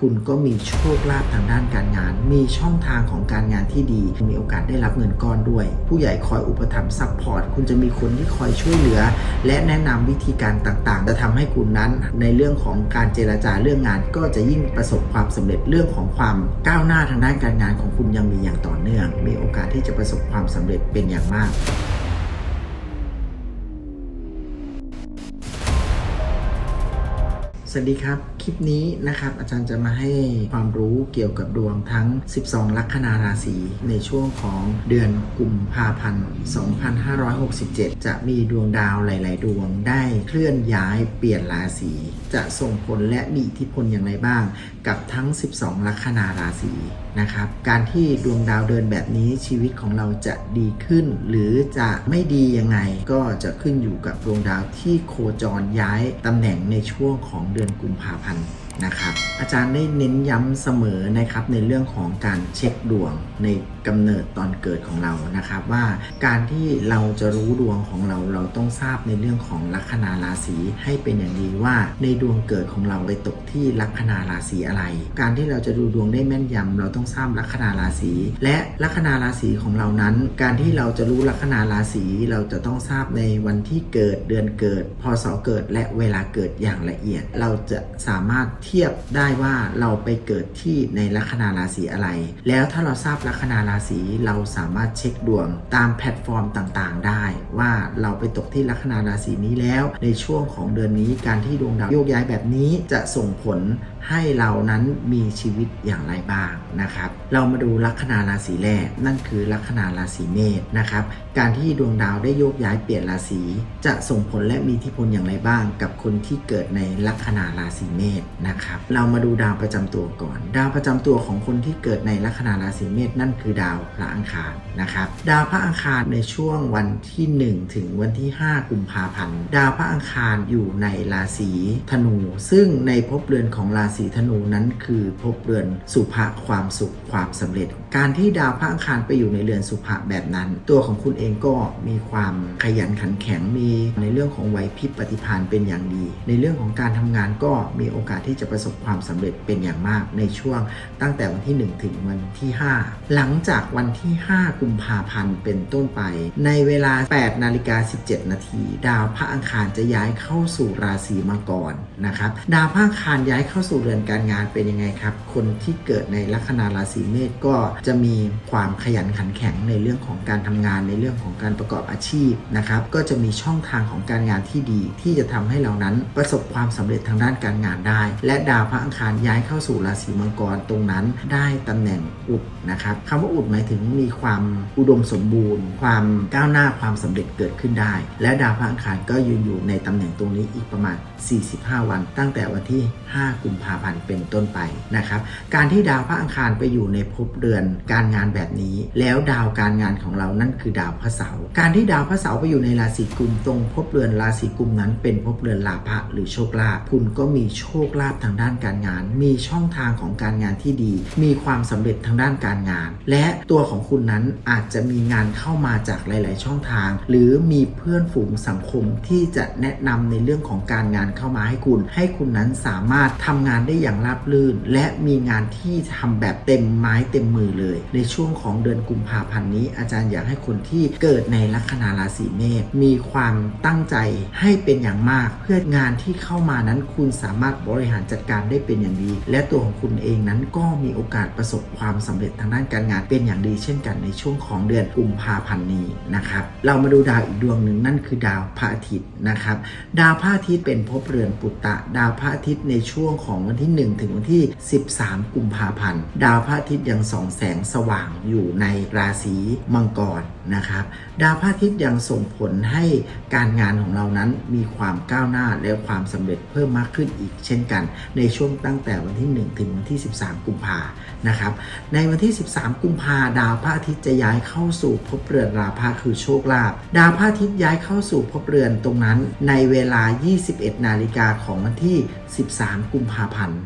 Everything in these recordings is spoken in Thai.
คุณก็มีโชคลาภทางด้านการงาน มีช่องทางของการงานที่ดี มีโอกาสได้รับเงินก้อนด้วย ผู้ใหญ่คอยอุปถัมภ์ซัพพอร์ต คุณจะมีคนที่คอยช่วยเหลือ และแนะนำวิธีการต่างๆ จะทำให้คุณนั้น ในเรื่องของการเจรจาเรื่องงาน ก็จะยิ่งประสบความสำเร็จเรื่องของความก้าวหน้าทางด้านการงานของคุณยังมีอย่างต่อเนื่อง มีโอกาสที่จะประสบความสำเร็จเป็นอย่างมาก สวัสดีครับ คลิปนี้นะครับอาจารย์จะมาให้ความรู้เกี่ยวกับดวงทั้ง 12 ลัคนาราศีในช่วงของเดือนกุมภาพันธ์ 2567 จะมีดวงดาวหลาย ๆ ดวงได้เคลื่อนย้ายเปลี่ยนราศีจะส่งผลและมีอิทธิพลอย่างไรบ้าง กับทั้ง 12 ลัคนาราศีนะครับการที่ดวงดาวเดินแบบนี้ชีวิตของเราจะดีขึ้น หรือจะไม่ดียังไงก็จะขึ้นอยู่กับดวงดาวที่โคจรย้ายตำแหน่งในช่วงของดือนกุมภาพันธ์ นะครับอาจารย์ได้เน้นย้ำเสมอนะครับในเรื่องของการเช็คดวงในกำเนิดตอนเกิดของเรานะครับ ว่าการที่เราจะรู้ดวงของเราเราต้องทราบในเรื่องของลัคนาราศีให้เป็นอย่างดีว่าในดวงเกิดของเราไปตกที่ลัคนาราศีอะไร การที่เราจะดูดวงได้แม่นยำเราต้องทราบลัคนาราศีและลัคนาราศีของเรานั้น การที่เราจะรู้ลัคนาราศีเราจะต้องทราบในวันที่เกิดเดือนเกิดพศเกิดและเวลาเกิดอย่างละเอียด เราจะสามารถเทียบได้ว่าเราไปเกิดที่ในลัคนาราศีอะไร แล้วถ้าเราทราบลัคนาราศีเราสามารถเช็คดวงตามแพลตฟอร์มต่างๆ ได้ ว่าเราไปตกที่ลัคนาราศีนี้แล้ว ในช่วงของเดือนนี้การที่ดวงดาวโยกย้ายแบบนี้จะส่งผลให้เรานั้นมีชีวิตอย่างไรบ้างนะครับ เรามาดูลัคนาราศีแรกนั่นคือลัคนาราศีเมษนะครับ การที่ดวงดาวได้โยกย้ายเปลี่ยนราศีจะส่งผลและมีทธิพลอย่างไรบ้าง กับคนที่เกิดในลัคนาราศีเมษนะครับ เรามาดูดาวประจำตัวก่อน ดาวประจำตัวของคนที่เกิดในลัคนาราศีเมษนั่นคือดาวพระอังคารนะครับ ดาวพระอังคารในช่วงวันที่ 1 ถึงวันที่ 5 กุมภาพันธ์ ดาวพระอังคารอยู่ในราศีธนู ซึ่งในภพเรือนของราศีธนูนั้นคือภพเรือนสุภะความสุขความสำเร็จ การที่ดาวพระอังคารไปอยู่ในเรือนสุภะแบบนั้น ตัวของคุณเองก็มีความขยันขันแข็งมีในเรื่องของไหวพริบปฏิภาณเป็นอย่างดี ในเรื่องของการทำงานก็มีโอกาสที่จะประสบความสำเร็จเป็นอย่างมากในช่วงตั้งแต่วันที่ 1 ถึงวันที่ 5 หลังจากวันที่ 5 กุมภาพันธ์เป็นต้นไป ในเวลา 8 นาฬิกา 17 นาที ดาวพระอังคารจะย้ายเข้าสู่ราศีมังกรนะครับ ดาวพระอังคารย้ายเข้าสู่เรือนการงานเป็นยังไงครับ คนที่เกิดในลัคนาราศีเมษก็จะมีความขยันขันแข็งในเรื่องของการทำงานในเรื่องของการประกอบอาชีพนะครับ ก็จะมีช่องทางของการงานที่ดี ที่จะทำให้เรานั้นประสบความสำเร็จทางด้านการงานได้ และดาวพระอังคารย้ายเข้าสู่ราศีมังกรตรงนั้น ได้ตำแหน่งอุดนะครับคำว่าอุดหมายถึงมีความอุดมสมบูรณ์ ความก้าวหน้าความสำเร็จเกิดขึ้นได้ และดาวพระอังคารก็ยืนอยู่ในตำแหน่งตรงนี้อีกประมาณ 45 วัน ตั้งแต่วันที่ 5 กุมภาพันธ์เป็นต้นไปนะครับการที่ดาวพระอังคารไปอยู่ในภพเรือนการงานแบบนี้ แล้วดาวการงานของเรานั่นคือดาวพระเสาร์การที่ดาวพระเสาร์ไปอยู่ในราศีกุมตรงภพเรือนราศีกุมนั้น เป็นภพเรือนลาภะหรือโชคลาภคุณก็มีโชคลาภทางด้านการงาน มีช่องทางของการงานที่ดี มีความสำเร็จทางด้านการงาน และตัวของคุณนั้นอาจจะมีงานเข้ามาจากหลาย ๆ ช่องทาง หรือมีเพื่อนฝูงสังคมที่จะแนะนำในเรื่องของการงานเข้ามาให้คุณ ให้คุณนั้นสามารถทำงานได้อย่างราบรื่น และมีงานที่ทำแบบเต็มไม้เต็มมือเลย ในช่วงของเดือนกุมภาพันธ์นี้ อาจารย์อยากให้คนที่เกิดในลัคนาราศีเมษมีความตั้งใจให้เป็นอย่างมาก เพื่องานที่เข้ามานั้นคุณสามารถบริหารจัดการได้เป็นอย่างดี และตัวของคุณเองนั้นก็มีโอกาสประสบความสำเร็จทางด้านการงานเป็นอย่างดี เช่นกันในช่วงของเดือนกุมภาพันธ์นี้นะครับเรามาดูดาวอีกดวงหนึ่งนั่นคือดาวพระอาทิตย์นะครับดาวพระอาทิตย์เป็นภพเรือนปุตตะ ดาวพระอาทิตย์ในช่วงของวันที่ 1 ถึงวันที่ 13 กุมภาพันธ์ ดาวพระอาทิตย์ยังส่องแสงสว่างอยู่ในราศีมังกรนะครับ ดาวพระอาทิตย์ยังส่งผลให้การงานของเรานั้นมีความก้าวหน้าและความสำเร็จเพิ่มมากขึ้นอีกเช่นกัน ในช่วงตั้งแต่วันที่ 1 ถึงวันที่ 13 กุมภานะครับ ในวันที่ 13 กุมภาดาวพระอาทิตย์จะย้ายเข้าสู่ภพเรือนราภาคือโชคลาภ ดาวพระอาทิตย์ย้ายเข้าสู่ภพเรือนตรงนั้น ในเวลา 21 นาฬิกาของวันที่ 13 กุมภาพันธ์พันธ์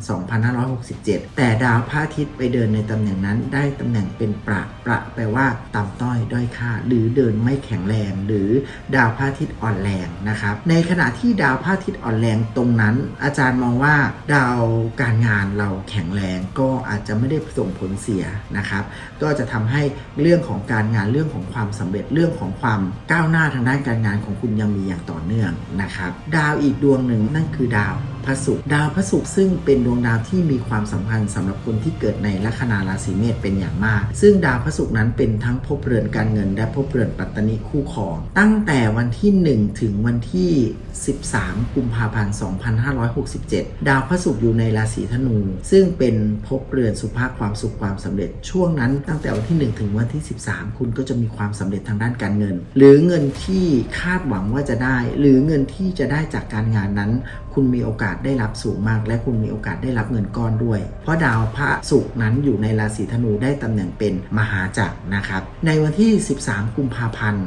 2567 แต่ดาวพระอาทิตย์ไปเดินในตำแหน่งนั้น ได้ตำแหน่งเป็นประประแปลว่าต่ำต้อยด้อยค่า หรือเดินไม่แข็งแรง หรือดาวพระอาทิตย์อ่อนแรงนะครับ ในขณะที่ดาวพระอาทิตย์อ่อนแรงตรงนั้น อาจารย์มองว่าดาวการงานเราแข็งแรงก็อาจจะไม่ได้ส่งผลเสียนะครับ ก็จะทำให้เรื่องของการงานเรื่องของความสำเร็จเรื่องของความก้าวหน้าทางด้านการงานของคุณยังมีอย่างต่อเนื่องนะครับ ดาวอีกดวงหนึ่งนั่นคือดาว พระศุกร์ดาวพระศุกร์ซึ่งเป็นดวงดาวที่มีความสำคัญสำหรับคนที่เกิดในลัคนาราศีเมษเป็นอย่างมาก ซึ่งดาวพระศุกร์นั้นเป็นทั้งภพเรือนการเงิน และภพเรือนปัตตนิคู่ครอง ตั้งแต่วันที่ 1 ถึงวันที่ 13 กุมภาพันธ์ 2567 ดาวพระศุกร์อยู่ในราศีธนู ซึ่งเป็นภพเรือนสุภาพความสุขความสำเร็จช่วงนั้น ตั้งแต่วันที่ 1 ถึงวันที่ 13 คุณก็จะมีความสำเร็จทางด้านการเงิน หรือเงินที่คาดหวังว่าจะได้ หรือเงินที่จะได้จากการงานนั้น คุณมีโอกาสได้รับสูงมาก และคุณมีโอกาสได้รับเงินก้อนด้วย เพราะดาวพระศุกร์นั้นอยู่ในราศีธนูได้ตำแหน่งเป็นมหาจักรนะครับ ในวันที่ 13 กุมภาพันธ์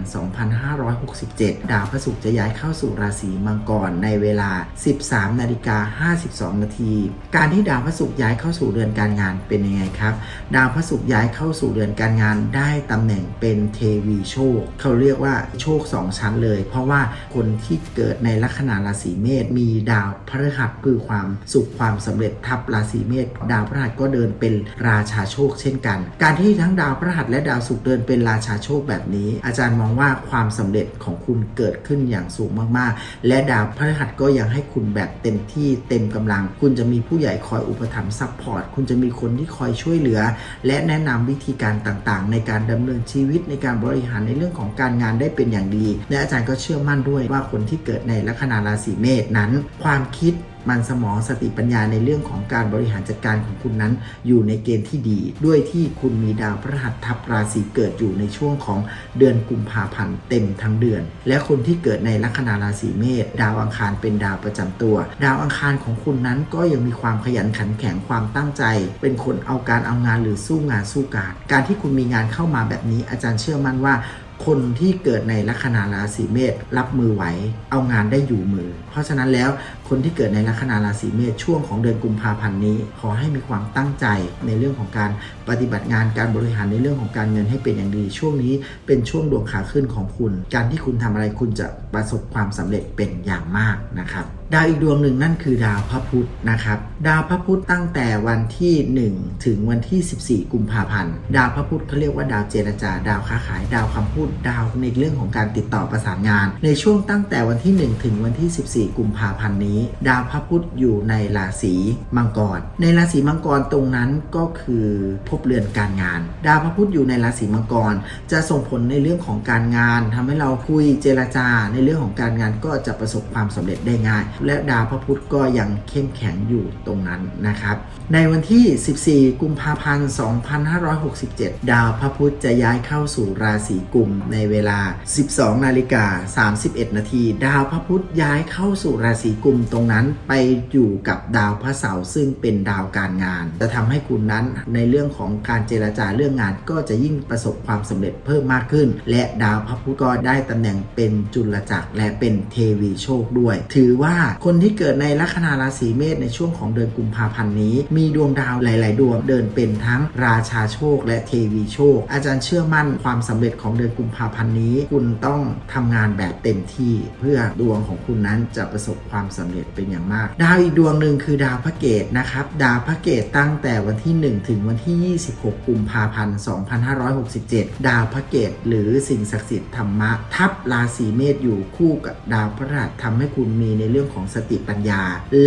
2567 ดาวพระศุกร์จะย้ายเข้าสู่ราศีมังกรในเวลา 13 นาฬิกา 52 นาที การที่ดาวพระศุกร์ย้ายเข้าสู่เรือนการงานเป็นยังไงครับ ดาวพระศุกร์ย้ายเข้าสู่เรือนการงานได้ตำแหน่งเป็นเทวีโชค เขาเรียกว่าโชค 2 ชั้นเลย เพราะว่าคนที่เกิดในลัคนาราศีเมษมีดาวพฤหัสคือความสุขความสำเร็จทับราศีเมษดาวพฤหัสก็เดินเป็นราชาโชค เช่นกัน การที่ทั้งดาวพฤหัสและดาวศุกร์เดินเป็นราชาโชคแบบนี้ อาจารย์มองว่าความสำเร็จของคุณเกิดขึ้นอย่างสูงมากๆ และดาวพฤหัสก็ยังให้คุณแบบเต็มที่เต็มกำลัง คุณจะมีผู้ใหญ่คอยอุปถัมภ์ซัพพอร์ตคุณจะมีคนที่คอยช่วยเหลือ และแนะนำวิธีการต่างๆ ในการดำเนินชีวิตในการบริหารในเรื่องของการงานได้เป็นอย่างดี และอาจารย์ก็เชื่อมั่นด้วยว่าคนที่เกิดในลัคนาราศีเมษนั้น ความคิด มันสมองสติปัญญาในเรื่องของการบริหารจัดการของคุณนั้น อยู่ในเกณฑ์ที่ดี ด้วยที่คุณมีดาวพฤหัสทับราศีเกิดอยู่ในช่วงของเดือนกุมภาพันธ์เต็มทั้งเดือน และคนที่เกิดในลัคนาราศีเมษดาวอังคารเป็นดาวประจำตัว ดาวอังคารของคุณนั้นก็ยังมีความขยันขันแข็งความตั้งใจ เป็นคนเอาการเอางานหรือสู้งานสู้การ การที่คุณมีงานเข้ามาแบบนี้อาจารย์เชื่อมั่นว่าคนที่เกิดในลัคนาราศีเมษรับมือไหว เอางานได้อยู่มือ เพราะฉะนั้นแล้วคนที่เกิดในลัคนาราศีเมษช่วงของเดือนกุมภาพันธ์นี้ ขอให้มีความตั้งใจในเรื่องของการปฏิบัติงานการบริหารในเรื่องของการเงินให้เป็นอย่างดี ช่วงนี้เป็นช่วงดวงขาขึ้นของคุณ การที่คุณทำอะไรคุณจะประสบความสำเร็จเป็นอย่างมากนะครับดาวอีกดวงหนึ่งนั่นคือดาวพระพุธนะครับ ดาวพระพุธตั้งแต่วันที่ 1 ถึงวันที่ 14 กุมภาพันธ์ ดาวพระพุธเขาเรียกว่าดาวเจรจา ดาวค้าขาย ดาวคำพูด ดาวในเรื่องของการติดต่อประสานงาน ในช่วงตั้งแต่วันที่ 1 ถึงวันที่14กุมภาพันธ์นี้ ดาวพระพุธอยู่ในราศีมังกร ในราศีมังกรตรงนั้นก็คือภพเรือนการงาน ดาวพระพุธอยู่ในราศีมังกร จะส่งผลในเรื่องของการงานทำให้เราคุยเจรจา ในเรื่องของการงานก็จะประสบความสำเร็จได้ง่าย และดาวพระพุธก็ยังเข้มแข็งอยู่ตรงนั้นนะครับ ในวันที่ 14 กุมภาพันธ์ 2567 ดาวพระพุธจะย้ายเข้าสู่ราศีกุมในเวลา 12 นาฬิกา 31 นาที ดาวพระพุธย้ายเข้าสู่ราศีกุมตรงนั้นไปอยู่กับดาวพระเสาร์ซึ่งเป็นดาวการงาน จะทำให้คุณนั้นในเรื่องของการเจรจาเรื่องงาน ก็จะยิ่งประสบความสำเร็จเพิ่มมากขึ้น และดาวพระพุธก็ได้ตำแหน่งเป็นจุลจักรและเป็นเทวีโชคด้วย ถือว่าคนที่เกิดในลัคนาราศีเมษในช่วงของเดือนกุมภาพันธ์นี้ มีดวงดาวหลาย ๆ ดวงเดินเป็นทั้งราชาโชคและเทวีโชค อาจารย์เชื่อมั่นความสำเร็จของเดือนกุมภาพันธ์นี้ คุณต้องทำงานแบบเต็มที่ เพื่อดวงของคุณนั้นจะประสบความสำเร็จเป็นอย่างมาก ดาวอีกดวงหนึ่งคือดาวพระเกตนะครับ ดาวพระเกตตั้งแต่วันที่ 1 ถึงวันที่ 26 กุมภาพันธ์ 2567 ดาวพระเกตหรือสิ่งศักดิ์สิทธิ์ธรรมะ ทับราศีเมษอยู่คู่กับดาวพระหัสทำให้คุณมีในเรื่องของสติปัญญา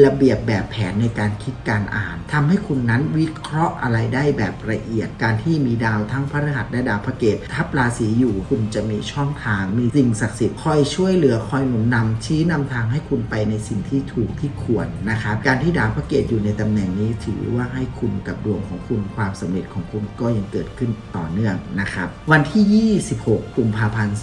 ระเบียบแบบแผนในการคิดการอ่านทำให้คุณนั้นวิเคราะห์อะไรได้แบบละเอียด การที่มีดาวทั้งพระหัสและดาวพระเกตทับราศีอยู่คุณจะมีช่องทางมีสิ่งศักดิ์สิทธิ์คอยช่วยเหลือคอยหนุนนำชี้นำทางให้ให้คุณไปในสิ่งที่ถูกที่ควรนะครับ การที่ดาวพระเกตอยู่ในตำแหน่งนี้ถือว่าให้คุณกับดวงของคุณความสำเร็จของคุณก็ยังเกิดขึ้นต่อเนื่องนะครับ วันที่ 26 กุมภาพันธ์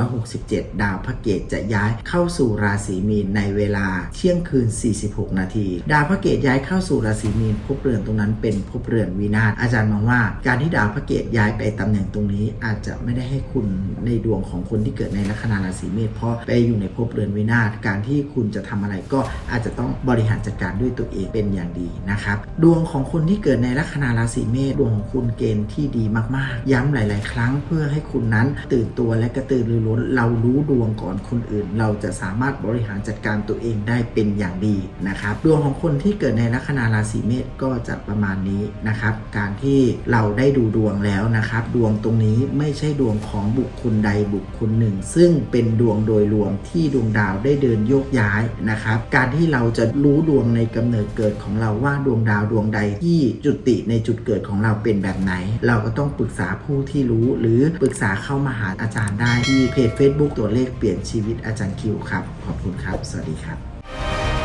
2567 ดาวพระเกตจะย้ายเข้าสู่ราศีมีนในเวเวลาเที่ยงคืน 46 นาที ดาวพระเกตย้ายเข้าสู่ราศีมีนภพเรือนตรงนั้นเป็นภพเรือนวินาศอาจารย์มองว่า การที่ดาวพระเกตย้ายไปตำแหน่งตรงนี้อาจจะไม่ได้ให้คุณในดวงของคนที่เกิดในลัคนาราศีเมษเพราะไปอยู่ในภพเรือนวินาศการที่คุณจะทำอะไรก็อาจจะต้องบริหารจัดการด้วยตัวเองเป็นอย่างดีนะครับ ดวงของคนที่เกิดในลัคนาราศีเมษดวงของคุณเกณฑ์ที่ดีมากๆ ย้ำหลาย ๆ ครั้งเพื่อให้คุณนั้นตื่นตัวและกระตือรือร้น เรารู้ดวงก่อนคนอื่น เราจะสามารถบริหารจัดการตัวเองได้เป็นอย่างดีนะครับดวงของคนที่เกิดในลัคนาราศีเมษก็จะประมาณนี้นะครับ การที่เราได้ดูดวงแล้วนะครับ ดวงตรงนี้ไม่ใช่ดวงของบุคคลใดบุคคลหนึ่ง ซึ่งเป็นดวงโดยรวมที่ดวงดาวได้เดินโยกย้ายนะครับ การที่เราจะรู้ดวงในกำเนิดเกิดของเราว่าดวงดาวดวงใดที่จุติในจุดเกิดของเราเป็นแบบไหน เราก็ต้องปรึกษาผู้ที่รู้หรือปรึกษาเข้ามาหาอาจารย์ได้ที่เพจ Facebook ตัวเลขเปลี่ยนชีวิตอาจารย์คิวครับ ขอบคุณครับ สวัสดีครับ